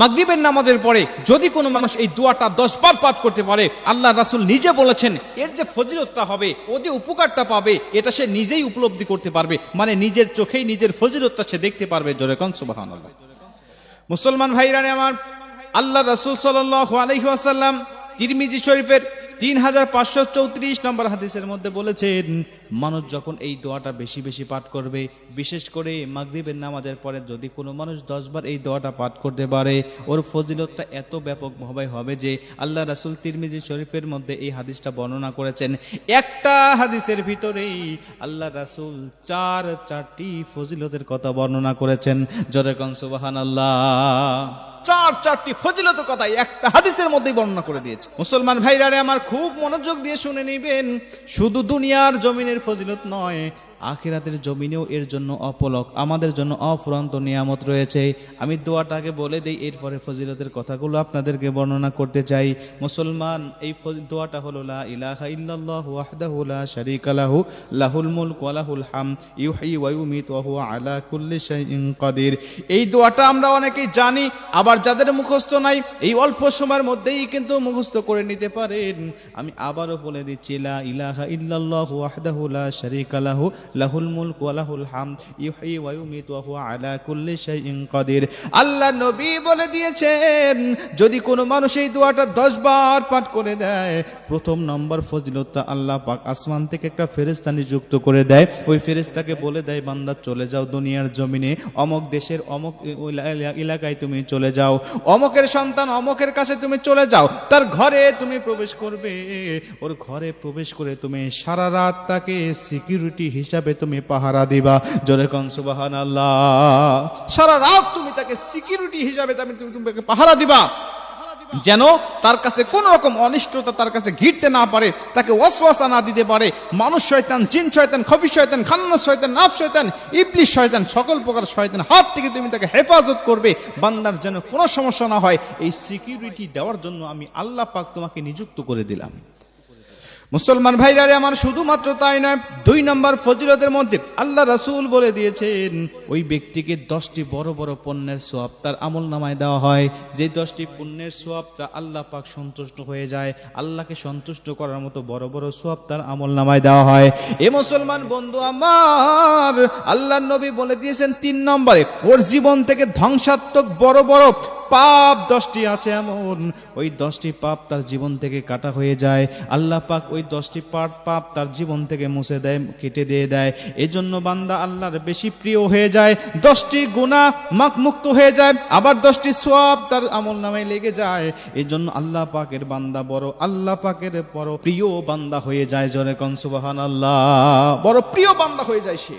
মাগরিবের নামাজের পরে যদি কোনো মানুষ এই দোয়াটা দশ বার পাঠ করতে পারে, আল্লাহ রাসুল নিজে বলেছেন, এর যে ফজিলতটা হবে, ও যে উপকারটা পাবে, এটা সে নিজেই উপলব্ধি করতে পারবে। মানে নিজের চোখেই নিজের ফজিলতটা সে দেখতে পারবে। জোরে কন সুবাহান মুসলমান ভাইরানে আমার, আল্লাহ রাসুল সাল্লাহ আলহিহাসাল্লাম তিরমিজি শরীফের তিন হাজার পাঁচশো চৌত্রিশ নম্বর হাদিসের মধ্যে বলেছেন, মানুষ যখন এই দোয়াটা বেশি বেশি পাঠ করবে, বিশেষ করে মাগরিবের নামাজের পরে যদি কোনো মানুষ দশবার এই দোয়াটা পাঠ করতে পারে, ওর ফজিলতটা এত ব্যাপকভাবে হবে যে আল্লাহ রাসুল তিরমিজি শরীফের মধ্যে এই হাদিসটা বর্ণনা করেছেন। একটা হাদিসের ভিতরেই আল্লাহ রাসুল চার চারটি ফজিলতের কথা বর্ণনা করেছেন। জরে সুবাহান আল্লাহ চার, চারটি ফজিলত কথা একটা হাদিসের মধ্যেই বর্ণনা করে দিয়েছে। মুসলমান ভাইরারে আমার খুব মনোযোগ দিয়ে শুনে নিবেন, শুধু দুনিয়ার জমিনের ফজিলত নয় আখিরাতের জমিনেও এর জন্য অপলক, আমাদের জন্য অফুরন্ত নিয়ামত রয়েছে। আমি দোয়াটাকে বলে দিই, এরপরে ফজিলতের কথাগুলো আপনাদেরকে বর্ণনা করতে চাই। মুসলমান, এই দোয়াটা হলো, লা ইলাহা ইল্লাল্লাহু ওয়াহদাহু লা শারীকা লাহু, লাহুল মুলক ওয়া লাহুল হামদ ইউহয়ি ওয়া ইউমীতু ওয়া হুয়া আলা কুল্লি শাইইন কাদির। এই দোয়াটা আমরা অনেকেই জানি, আবার যাদের মুখস্থ নাই, এই অল্প সময়ের মধ্যেই কিন্তু মুখস্থ করে নিতে পারেন। আমি আবারও বলে দিচ্ছি, লা ইলাহা ইল্লাল্লাহু ওয়াহদাহু লা শারীকা লাহু লাহুল মুলক ওয়া লাহুল ইউহয়ি ওয়া ইউমীতু ওয়া হুয়া আলা কুল্লি শাইইন কাদির। আল্লাহ নবী বলে দিয়েছেন, যদি কোনো মানুষ এই দোয়াটা দশ বার পাঠ করে দেয়, প্রথম নম্বর ফজিলতটা আল্লাহ পাক আসমান থেকে একটা ফেরেস্তা নিযুক্ত করে দেয়। ওই ফেরেস্তাকে বলে দেয়, বান্দা চলে যাও দুনিয়ার জমিনে, অমক দেশের অমক এলাকায় তুমি চলে যাও, অমকের সন্তান অমকের কাছে তুমি চলে যাও, তার ঘরে তুমি প্রবেশ করবে। ওর ঘরে প্রবেশ করে তুমি সারা রাত তাকে সিকিউরিটি হিসাবে তুমি পাহারা দিবা। জোরে কন সুবাহান আল্লাহ সারা রাত তুমি তাকে সিকিউরিটি হিসাবে তুমি তুমি তাকে পাহারা দিবা। যেন তার কাছে কোন রকম অনিষ্টতা তার কাছে ঘিরতে না পারে, তাকে অশ্বাসা না দিতে পারে। মানুষ শয়তান, জিন শয়তান খবি শয়তান খান্না শয়তান নাফ শয়তান, ইবলিশ শয়তান, সকল প্রকার শয়তান হাত থেকে তুমি তাকে হেফাজত করবে। বান্দার যেন কোনো সমস্যা না হয়। এই সিকিউরিটি দেওয়ার জন্য আমি আল্লাহ পাক তোমাকে নিযুক্ত করে দিলাম। মুসলমান ভাইরারে আমার শুধুমাত্র তাই নয়, দুই নম্বর ফজিলতের মধ্যে আল্লাহ রাসূল বলে দিয়েছেন, ওই ব্যক্তিকে দশটি বড় বড় পণ্যের সোয়াব তার আমল নামায় দেওয়া হয়। যে দশটি পুণ্যের সোয়াবটা আল্লাহ পাক সন্তুষ্ট হয়ে যায়, আল্লাহকে সন্তুষ্ট করার মতো বড় বড় সোয়াব তার আমল নামায় দেওয়া হয়। এ মুসলমান বন্ধু আমার আল্লাহ নবী বলে দিয়েছেন তিন নম্বরে, ওর জীবন থেকে ধ্বংসাত্মক বড় বড় পাপ দশটি আছে এমন। ওই দশটি পাপ তার জীবন থেকে কাটা হয়ে যায়। আল্লাহ পাক ওই দশটি পাপ পাপ তার জীবন থেকে মুছে দেয়, কেটে দিয়ে দেয়। এজন্য বান্দা আল্লাহর বেশি প্রিয় হয়ে যায়। দশটি গুণা মাক মুক্ত হয়ে যায়। আবার দশটি সোয়াব তার আমল নামে লেগে যায়। এই জন্য আল্লাহ পাকের বান্দা বড়, আল্লাহ পাকের বড় প্রিয় বান্দা হয়ে যায়। জনে কনসুবাহান আল্লাহ বড় প্রিয় বান্দা হয়ে যায় সে।